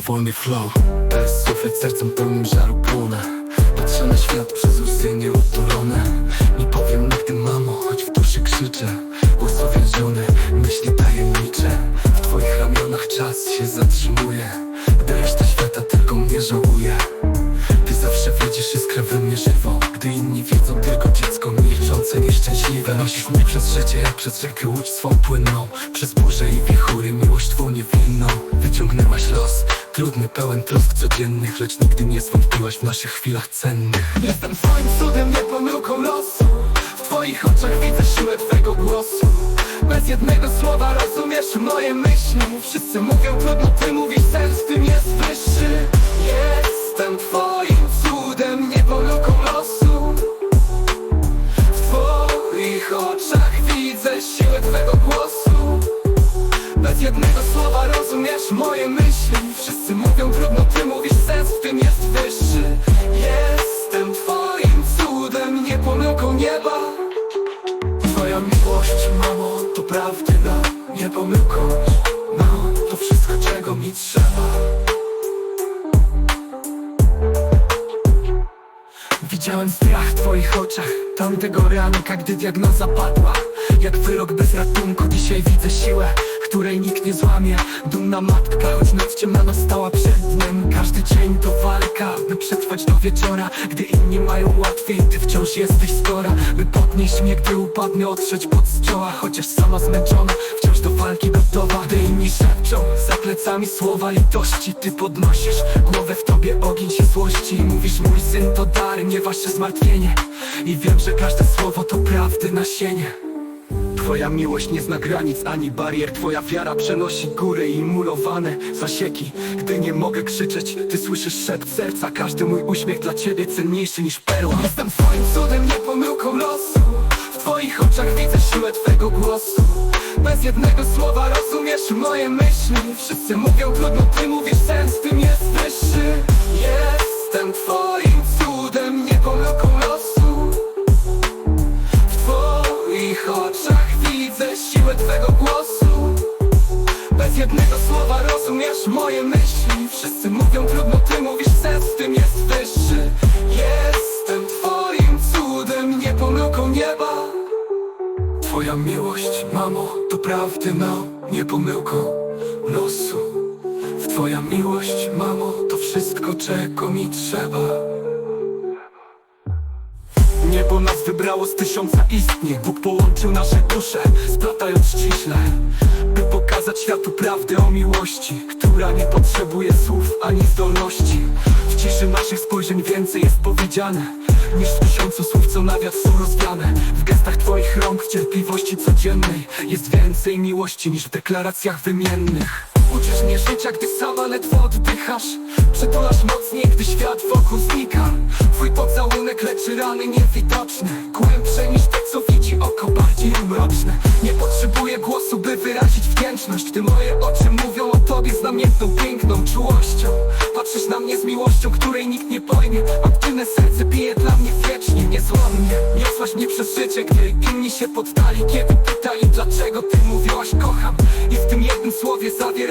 wolny flow. Bez lecz sercem pełnym żaru płonę. Patrzę na świat przez łzy nieutulone. Nie powiem nigdy mamo, choć w duszy krzyczę. Uspowiedziony, myśli tajemnicze. W twoich ramionach czas się zatrzymuje. Gdy reszta świata tylko mnie żałuje. Ty zawsze widzisz iskrę we mnie żywą Gdy inni widzą tylko dziecko milczące, nieszczęśliwe. Nosisz mnie przez życie jak przez rzekę łódź swą płynną. Przez burze i wichury trudny, pełen trosk codziennych Lecz nigdy nie zwątpiłaś w naszych chwilach cennych. Jestem twoim cudem, nie pomyłką losu. W twoich oczach widzę siłę twego głosu. Bez jednego słowa rozumiesz moje myśli. Wszyscy mówią trudno, ty mówisz sens w tym jest wyższy. Jestem twoim jednego słowa rozumiesz moje myśli. Wszyscy mówią trudno, ty mówisz sens w tym jest wyższy. Jestem twoim cudem, nie pomyłką nieba. Twoja miłość, mamo, to prawdyna, nie pomyłką. No, to wszystko czego mi trzeba. Widziałem strach w twoich oczach Tamtego ranka, gdy diagnoza padła. Jak wyrok bez ratunku Dzisiaj widzę siłę, której nikt nie złamie. Dumna matka, choć noc ciemna stała przed dniem. Każdy dzień to walka, by przetrwać do wieczora. Gdy inni mają łatwiej, ty wciąż jesteś skora By podnieść mnie, gdy upadnę, otrzeć pod z czoła. Chociaż sama zmęczona, wciąż do walki gotowa. Gdy inni szepczą, za plecami słowa litości Ty podnosisz głowę w tobie ogień się złości. Mówisz mój syn to dar, nie wasze zmartwienie. I wiem, że każde słowo to prawdy nasienie Twoja miłość nie zna granic ani barier. Twoja wiara przenosi góry i murowane zasieki. Gdy nie mogę krzyczeć, ty słyszysz szept serca. Każdy mój uśmiech dla ciebie cenniejszy niż perła. Jestem twoim cudem, nie pomyłką losu. W twoich oczach widzę siłę twego głosu. Bez jednego słowa rozumiesz moje myśli. Wszyscy mówią trudno, ty mówisz sens, tym jest wyższy Jestem twoim Bez jednego słowa rozumiesz moje myśli. Wszyscy mówią trudno, ty mówisz sens, w tym jest wyższy. Jestem twoim cudem, nie pomyłką nieba. Twoja miłość, mamo, to prawdy no, nie pomyłką losu. Twoja miłość, mamo, to wszystko czego mi trzeba Niebo nas wybrało z tysiąca istnień Bóg połączył nasze dusze, splatając ściśle By pokazać światu prawdę o miłości Która nie potrzebuje słów ani zdolności. W ciszy naszych spojrzeń więcej jest powiedziane Niż w tysiącu słów, co na są rozwiane. W gestach twoich rąk, w cierpliwości codziennej Jest więcej miłości niż w deklaracjach wymiennych Uczysz mnie życia, gdy sama ledwo oddychasz. Przytulasz mocniej, gdy świat wokół znika. Twój pocałunek leczy rany niewidoczne. Głębsze niż te, co widzi oko, bardziej mroczne. Nie potrzebuję głosu, by wyrazić wdzięczność. Gdy moje oczy mówią o tobie z namiętną, piękną czułością. Patrzysz na mnie z miłością, której nikt nie pojmie. Aktywne serce bije dla mnie wiecznie, niezłomnie. Niosłaś mnie przez życie, gdy inni się poddali. Kiedy pytali, dlaczego ty mówiłaś kocham? I w tym jednym słowie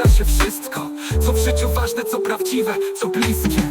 się wszystko. Co w życiu ważne, co prawdziwe, co bliskie